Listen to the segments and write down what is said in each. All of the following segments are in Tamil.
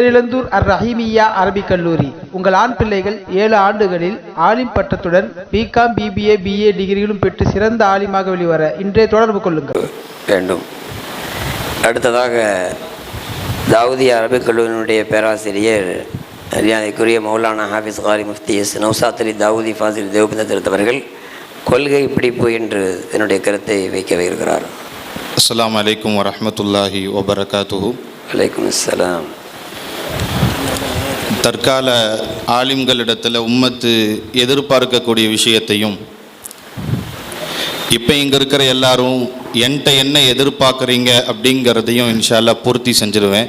பேரிழந்தூர் அர் ரஹீமியா அரபிக் கல்லூரி. உங்கள் ஆண் பிள்ளைகள் ஏழு ஆண்டுகளில் ஆலிம் பட்டத்துடன் பிகாம் பிபிஏ பிஏ டிகிரிகளும் பெற்று சிறந்த ஆலிமாக வெளிவர இன்றைய தொடர்பு கொள்ளுங்கள். வேண்டும். அடுத்ததாக தாவூதி அரபிக் கல்லூரியினுடைய பேராசிரியர் மரியாதைக்குரிய மௌலானா ஹாஃபிஸ் காரி முஃப்தி எஸ். நௌசாத் அலி தாவூதி ஃபாசில் தேவபந்த திருத்தவர்கள் கொள்கை பிடிப்பு என்று என்னுடைய கருத்தை வைக்க இருக்கிறார் அஸ்ஸலாமு அலைக்கும் வரஹ்மத்துல்லாஹி வபரகாத்துஹு. வலைக்கும் அஸ்ஸலாம். தற்கால ஆலிம்களிடத்தில் உம்மத்து எதிர்பார்க்கக்கூடிய விஷயத்தையும் இப்போ இங்கே இருக்கிற எல்லாரும் என்கிட்ட என்ன எதிர்பார்க்குறீங்க அப்படிங்கிறதையும் இன்ஷால்லா பூர்த்தி செஞ்சிருவேன்.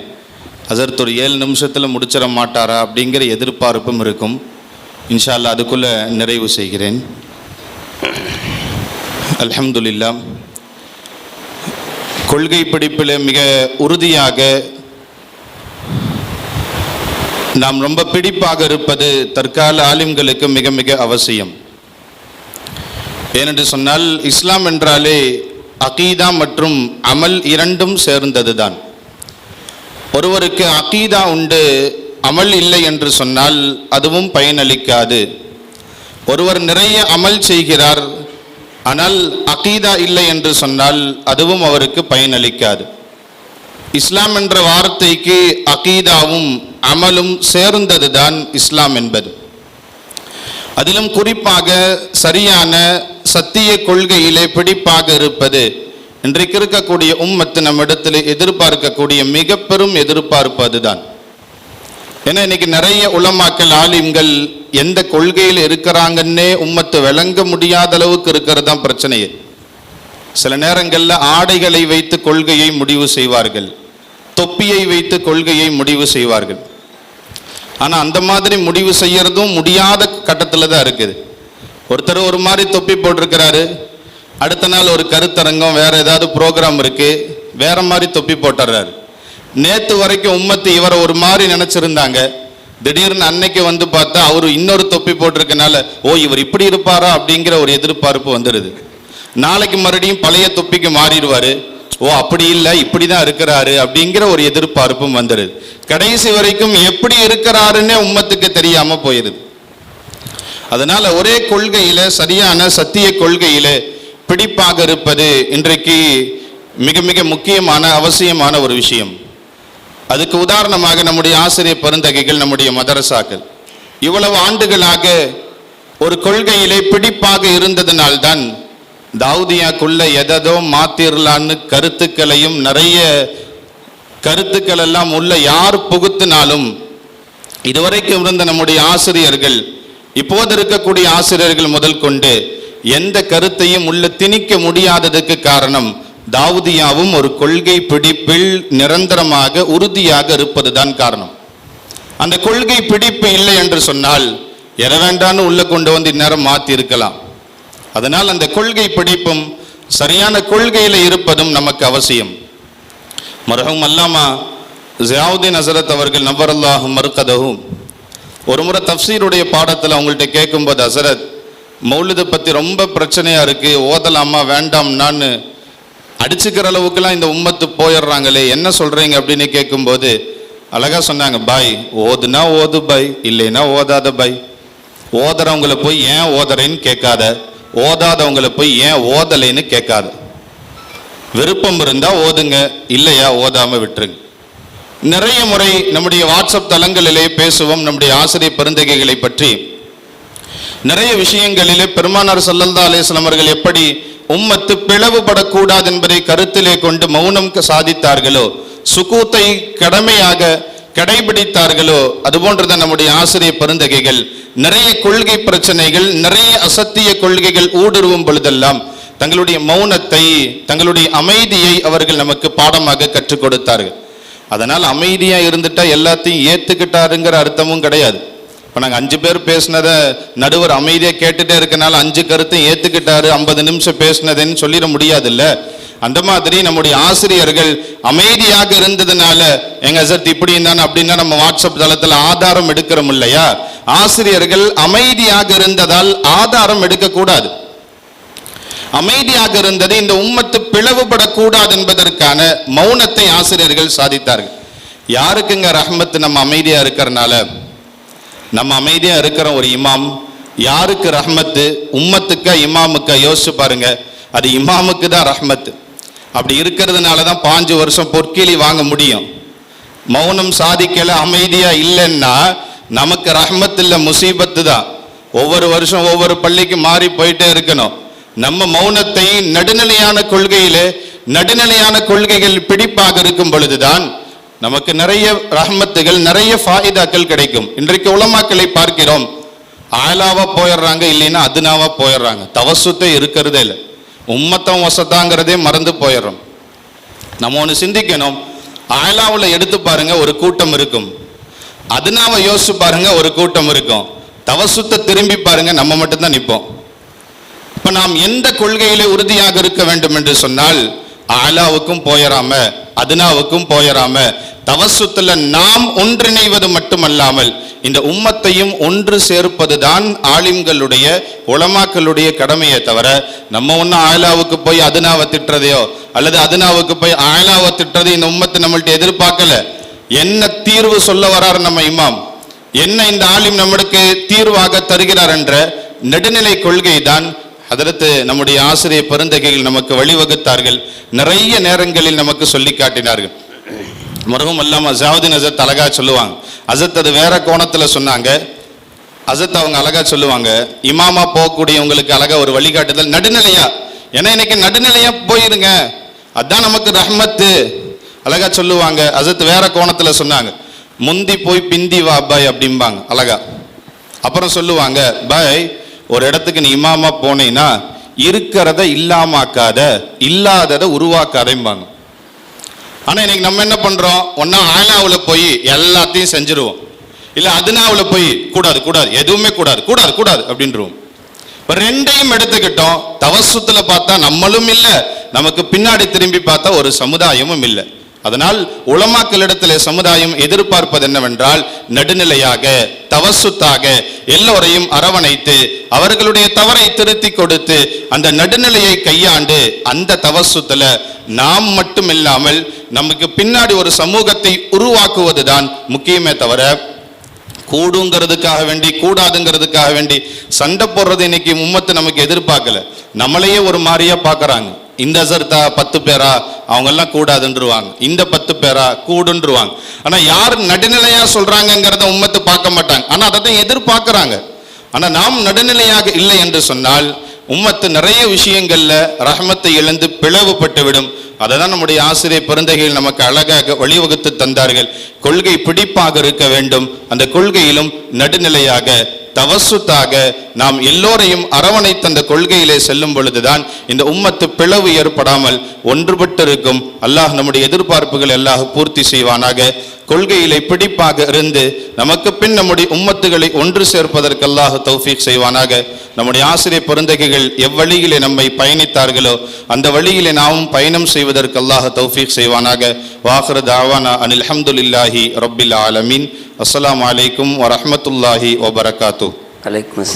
அதற்கு ஒரு ஏழு நிமிஷத்தில் முடிச்சிட மாட்டாரா அப்படிங்கிற எதிர்பார்ப்பும் இருக்கும். இன்ஷால்லா அதுக்குள்ளே நிறைவு செய்கிறேன். அல்ஹம்துலில்லா கொள்கை பிடிப்பில் மிக உறுதியாக நாம் ரொம்ப பிடிப்பாக இருப்பது தற்கால ஆலிம்களுக்கு மிக மிக அவசியம். ஏனென்று சொன்னால் இஸ்லாம் என்றாலே அகீதா மற்றும் அமல் இரண்டும் சேர்ந்தது தான் ஒருவருக்கு அகீதா உண்டு அமல் இல்லை என்று சொன்னால் அதுவும் பயனளிக்காது. ஒருவர் நிறைய அமல் செய்கிறார் ஆனால் அகீதா இல்லை என்று சொன்னால் அதுவும் அவருக்கு பயனளிக்காது. இஸ்லாம் என்ற வார்த்தைக்கு அகீதாவும் அமலும் சேர்ந்ததுதான் இஸ்லாம் என்பது. அதிலும் குறிப்பாக சரியான சத்திய கொள்கையிலே பிடிப்பாக இருப்பது. இன்றைக்கு இருக்கக்கூடிய உம்மத்து நம்மிடத்தில் எதிர்பார்க்கக்கூடிய மிக பெரும் எதிர்பார்ப்பு அதுதான் ஏன்னா இன்னைக்கு நிறைய உலமாக்கல் ஆலிம்கள் எந்த கொள்கையில் இருக்கிறாங்கன்னே உம்மத்து விளங்க முடியாத அளவுக்கு இருக்கிறது தான் பிரச்சனையே. சில நேரங்களில் ஆடைகளை வைத்து கொள்கையை முடிவு செய்வார்கள். தொப்பியை வைத்து கொள்கையை முடிவு செய்வார்கள். ஆனால் அந்த மாதிரி முடிவு செய்யறதும் முடியாத கட்டத்தில் தான் இருக்குது. ஒருத்தர் ஒரு மாதிரி தொப்பி போட்டிருக்கிறாரு. அடுத்த நாள் ஒரு கருத்தரங்கம் வேற ஏதாவது ப்ரோக்ராம் இருக்கு. வேற மாதிரி தொப்பி போட்டுறாரு. நேற்று வரைக்கும் உம்மத்து இவரை ஒரு மாதிரி நினைச்சிருந்தாங்க. திடீர்னு அன்னைக்கு வந்து பார்த்தா அவர் இன்னொரு தொப்பி போட்டிருக்கனால ஓ இவர் இப்படி இருப்பாரா? அப்படிங்கிற ஒரு எதிர்பார்ப்பு வந்துடுது நாளைக்கு மறுபடியும் பழைய தொப்பிக்கு மாறிடுவாரு. ஓ அப்படி இல்லை இப்படி தான் இருக்கிறாரு அப்படிங்கிற ஒரு எதிர்பார்ப்பும் வந்துடுது கடைசி வரைக்கும் எப்படி இருக்கிறாருன்னே உம்மத்துக்கு தெரியாம போயிருது. அதனால ஒரே கொள்கையில சரியான சத்திய கொள்கையில பிடிப்பாக இருப்பது இன்றைக்கு மிக மிக முக்கியமான அவசியமான ஒரு விஷயம். அதுக்கு உதாரணமாக நம்முடைய ஆசிரியர் பெருந்தகைகள் நம்முடைய மதரசாக்கள். இவ்வளவு ஆண்டுகளாக ஒரு கொள்கையிலே பிடிப்பாக இருந்ததனால்தான் தாவூதியாக்குள்ள எததோ மாத்திரலான்னு கருத்துக்களையும் நிறைய கருத்துக்கள் எல்லாம் உள்ள யார் புகுத்தினாலும் இதுவரைக்கும் இருந்த நம்முடைய ஆசிரியர்கள் இப்போது இருக்கக்கூடிய ஆசிரியர்கள் முதல் கொண்டு எந்த கருத்தையும் உள்ள திணிக்க முடியாததுக்கு காரணம் தாவூதியாவும் ஒரு கொள்கை பிடிப்பில் நிரந்தரமாக உறுதியாக இருப்பதுதான் காரணம். அந்த கொள்கை பிடிப்பு இல்லை என்று சொன்னால் எற வேண்டான்னு உள்ள கொண்டு வந்து இந்நேரம் மாத்தி இருக்கலாம் அதனால் அந்த கொள்கை பிடிப்பும் சரியான கொள்கையில் இருப்பதும் நமக்கு அவசியம். மரஹும் அல்லாமா ஜியாவுதீன் ஹசரத் அவர்கள் நபரல்லாஹும் மறுக்கதகும் ஒரு முறை தப்சீருடைய பாடத்தில் அவங்கள்ட்ட கேட்கும்போது ஹசரத் மௌலிதை பற்றி ரொம்ப பிரச்சனையாக இருக்குது ஓதலாமா வேண்டாம்னான்னு அடிச்சுக்கிற அளவுக்குலாம் இந்த உம்மத்து போயிடுறாங்களே என்ன சொல்கிறீங்க அப்படின்னு கேட்கும்போது அழகாக சொன்னாங்க பாய் ஓதுனா ஓது பாய் இல்லைன்னா ஓதாத பாய். ஓதுறவங்கள போய் ஏன் ஓதுறேன்னு கேட்காத. ஓதாதவங்களை போய் ஏன் ஓதலைன்னு கேட்காது. விருப்பம் இருந்தா ஓதுங்க இல்லையா ஓதாம விட்டுருங்க. நிறைய முறை நம்முடைய வாட்ஸ்அப் தளங்களிலே பேசுவோம் நம்முடைய ஆசிரியர் பெருந்தகைகளை பற்றி. நிறைய விஷயங்களிலே பெருமானார் சல்லல்லா அலிஸ்லாம் அவர்கள் எப்படி உம்மத்து பிளவுபடக்கூடாது என்பதை கருத்திலே கொண்டு மௌனம் சாதித்தார்களோ சுகூத்தை கடமையாக கடைபிடித்தார்களோ அதுபோன்றுதான் நம்முடைய ஆசிரியர் பெருந்தகைகள். நிறைய கொள்கை பிரச்சனைகள் நிறைய அசத்திய கொள்கைகள் ஊடுருவும் பொழுதெல்லாம் தங்களுடைய மௌனத்தை தங்களுடைய அமைதியை அவர்கள் நமக்கு பாடமாக கற்றுக் கொடுத்தார்கள். அதனால் அமைதியாக இருந்துட்டா எல்லாத்தையும் ஏத்துக்கிட்டாருங்கிற அர்த்தமும் கிடையாது. இப்போ நாங்கள் அஞ்சு பேர் பேசினதை நடுவர் அமைதியாக கேட்டுட்டே இருக்கனால அஞ்சு கருத்தையும் ஏத்துக்கிட்டாரு ஐம்பது நிமிஷம் பேசினதுன்னு சொல்லிட முடியாதுல்ல. அந்த மாதிரி நம்முடைய ஆசிரியர்கள் அமைதியாக இருந்ததுனால எங்க சார் இப்படி இருந்தான் அப்படின்னா நம்ம வாட்ஸ்அப் தளத்துல ஆதாரம் எடுக்கிறோம் இல்லையா? ஆசிரியர்கள் அமைதியாக இருந்ததால் ஆதாரம் எடுக்கக்கூடாது அமைதியாக இருந்தது இந்த உம்மத்து பிளவுபடக்கூடாது என்பதற்கான மௌனத்தை ஆசிரியர்கள் சாதித்தார்கள். யாருக்குங்க ரஹமத்து நம்ம அமைதியா இருக்கிறனால? நம்ம அமைதியா இருக்கிற ஒரு இமாம் யாருக்கு ரஹ்மத்து உம்மத்துக்கா இமாமுக்கா? யோசிச்சு பாருங்க அது இமாமுக்கு தான் ரஹ்மத்து. அப்படி இருக்கிறதுனால தான் பாஞ்சு வருஷம் பொற்கிளி வாங்க முடியும். மௌனம் சாதிக்கல அமைதியா இல்லைன்னா நமக்கு ரஹ்மத் முசீபத்து தான் ஒவ்வொரு வருஷம் ஒவ்வொரு பள்ளிக்கு மாறி போயிட்டே இருக்கணும். நம்ம மௌனத்தை நடுநிலையான கொள்கையிலே நடுநிலையான கொள்கைகள் பிடிப்பாக இருக்கும் பொழுதுதான் நமக்கு நிறைய ரஹ்மத்துகள் நிறைய ஃபாயிதாக்கள் கிடைக்கும். இன்றைக்கு உலமாக்களை பார்க்கிறோம். ஆலாவா போயிடுறாங்க இல்லைன்னா அதுனாவா போயிடுறாங்க. தவசுத்தை இருக்கிறதே இல்லை. உம்மத்தம் வசத்தாங்கிறதே மறந்து போயிடுறோம். நம்ம ஒன்று சிந்திக்கணும். ஆயலாவில் எடுத்து பாருங்க ஒரு கூட்டம் இருக்கும். அதுனாவை யோசிச்சு பாருங்க ஒரு கூட்டம் இருக்கும். தவசுத்தை திரும்பி பாருங்க நம்ம மட்டும்தான் நிற்போம் இப்போ நாம் எந்த கொள்கையிலே உறுதியாக இருக்க வேண்டும் என்று சொன்னால் ஆலாவுக்கும் போயிடாம அதுனாவுக்கும் போயிடாம தவசுத்துல நாம் ஒன்றிணைவது மட்டுமல்லாமல் இந்த உம்மத்தையும் ஒன்று சேர்ப்பதுதான் ஆலிம்களுடைய உலமாக்களுடைய கடமையை தவிர நம்ம ஒன்றும் ஆயலாவுக்கு போய் அதுனாவை திட்டுறதையோ அல்லது அதுனாவுக்கு போய் ஆலாவை திட்டுறது இந்த உம்மத்தை நம்மள்ட்ட எதிர்பார்க்கல. என்ன தீர்வு சொல்ல வரார் நம்ம இமாம்? என்ன இந்த ஆலிம் நம்மளுக்கு தீர்வாக தருகிறார் என்ற நெடுநிலை கொள்கை தான் அதற்கு நம்முடைய ஆசிரியர் பெருந்தகைகள் நமக்கு வழிவகுத்தார்கள். நிறைய நேரங்களில் நமக்கு சொல்லி காட்டினார்கள். மருகும் அல்லாமல் ஜாவுதீன் அசத் அழகா சொல்லுவாங்க. அசத் அது வேற கோணத்தில் சொன்னாங்க. அசத் அவங்க அழகா சொல்லுவாங்க. இமாமா போகக்கூடியவங்களுக்கு அழகாக ஒரு வழிகாட்டுதல். நடுநிலையா. ஏன்னா இன்னைக்கு நடுநிலையா போயிருங்க. அதான் நமக்கு ரஹ்மத்து. அழகாக சொல்லுவாங்க. அசத் வேற கோணத்தில் சொன்னாங்க. முந்தி போய் பிந்தி வா பாய் அப்படிம்பாங்க. அழகா. அப்புறம் சொல்லுவாங்க பாய் ஒரு இடத்துக்கு நீ இமாமா போனேன்னா இருக்கிறத இல்லாமாக்காத இல்லாததை உருவாக்காதேம்பாங்க. ஆனால் இன்னைக்கு நம்ம என்ன பண்ணுறோம் ஒன்றா ஆலாவுல போய் எல்லாத்தையும் செஞ்சிருவோம். இல்லை அதுனாவுல போய் கூடாது கூடாது எதுவுமே கூடாது கூடாது கூடாது அப்படின்றோம் இப்போ ரெண்டையும் எடுத்துக்கிட்டோம். தவசத்தில் பார்த்தா நம்மளும் இல்லை நமக்கு பின்னாடி திரும்பி பார்த்தா ஒரு சமுதாயமும் இல்லை. அதனால் உலமாக்களிடத்திலே சமுதாயம் எதிர்பார்ப்பது என்னவென்றால் நடுநிலையாக தவசுத்தாக எல்லோரையும் அரவணைத்து அவர்களுடைய தவறை திருத்தி கொடுத்து அந்த நடுநிலையை கையாண்டு அந்த தவசுத்தில் நாம் மட்டும் இல்லாமல் நமக்கு பின்னாடி ஒரு சமூகத்தை உருவாக்குவது தான் முக்கியமே தவிர கூடுங்கிறதுக்காக வேண்டி கூடாதுங்கிறதுக்காக வேண்டி சண்டை போடுறது இன்னைக்கு உம்மத்து நமக்கு எதிர்பார்க்கல. நம்மளையே ஒரு மாதிரியா பார்க்குறாங்க. இந்த அசர்த்தா பத்து பேரா அவங்க எல்லாம் கூடாதுன்றுவாங்க. இந்த பத்து பேரா கூடுன்றுவாங்க. ஆனா யார் நடுநிலையா சொல்றாங்கிறத உம்மத்து பார்க்க மாட்டாங்க. ஆனா அதை தான் எதிர்பார்க்கறாங்க. ஆனா நாம் நடுநிலையாக இல்லை என்று சொன்னால் உம்மத்து நிறைய விஷயங்கள்ல ரஹமத்தை இழந்து பிளவுபட்டு விடும் அதை தான் நம்முடைய ஆசிரியர் பெருந்தகைகள் நமக்கு அழகாக வழிவகுத்து தந்தார்கள். கொள்கை பிடிப்பாக இருக்க வேண்டும். அந்த கொள்கையிலும் நடுநிலையாக தவசுத்தாக நாம் எல்லோரையும் அரவணைத்த அந்த கொள்கையிலே செல்லும் பொழுதுதான் இந்த உம்மத்து பிளவு ஏற்படாமல் ஒன்றுபட்டு இருக்கும் அல்லாஹ் நம்முடைய எதிர்பார்ப்புகள் எல்லாம் பூர்த்தி செய்வானாக. கொள்கையிலே பிடிப்பாக இருந்து நமக்கு பின் நம்முடைய உம்மத்துகளை ஒன்று சேர்ப்பதற்கு தௌஃபீக் செய்வானாக. நம்முடைய ஆசிரியர் பெருந்தகைகள் எவ்வழியிலே நம்மை பயணித்தார்களோ அந்த வழியிலே நாமும் பயணம் செய்வதற்கு தௌஃபீக் செய்வானாக. வாஹர் தாவானா அனில் அஹமதுல்லாஹி ரபில் ஆலமீன். அஸ்லாம் வலைக்கும் வரமத்துல்லாஹி வபரகாத்து அலைக்கும்